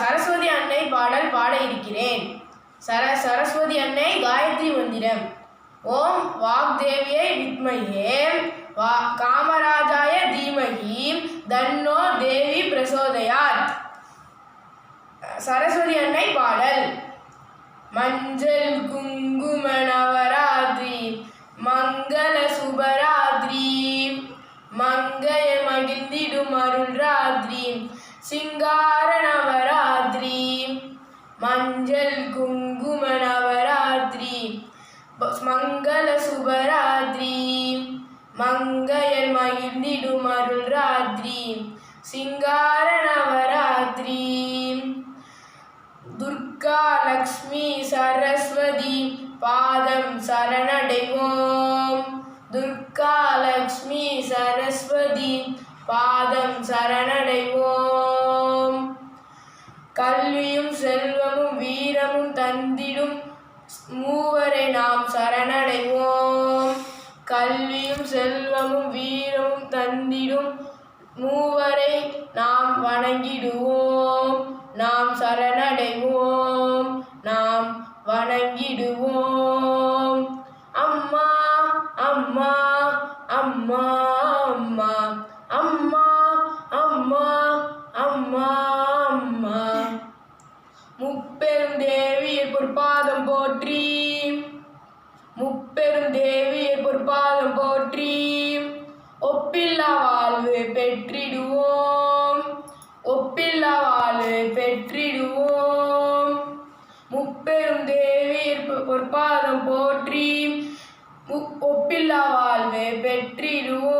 சரஸ்வதி அன்னை பாடல் பாட இருக்கிறேன். சர சரஸ்வதி அன்னை காயத்ரி மந்திரம். ஓம் வாக்தேவியை வித்மகே வா காமராஜாய தீமகி தன்னோ தேவி பிரசோதயாத். சரஸ்வதி அன்னை பாடல். மஞ்சள் குங்கும நவராத்திரி மங்கள சுபராத்திரி மங்கைய மகிழ்ந்திடும் அருள் ராத்திரி சிங்கார மஞ்சள் குங்கும நவராத்திரி மங்கள சுபராத்திரி மங்கையல் மகிழ்ந்திடும் அருள் ராத்திரி சிங்கார நவராத்திரி துர்கா லக்ஷ்மி சரஸ்வதி பாதம் சரணடைவோம். துர்கா லக்ஷ்மி சரஸ்வதி பாதம் சரணடைவோம். கல்வியும் செல்வமும் வீரமும் தந்திடும் மூவரை நாம் சரணடைவோம். கல்வியும் செல்வமும் வீரமும் தந்திடும் மூவரை நாம் வணங்கிடுவோம். தேவியை பொற்பாதம் போற்றி. முப்பெரும் தேவியை பொற்பாதம் போற்றி. ஒப்பில்லா வாழ்வு பெற்றிடுவோம். ஒப்பில்லா வாழ்வு பெற்றிடுவோம். முப்பெரும் தேவியை பொற்பாதம் போற்றி. ஒப்பில்லா வாழ்வு பெற்றிடுவோம்.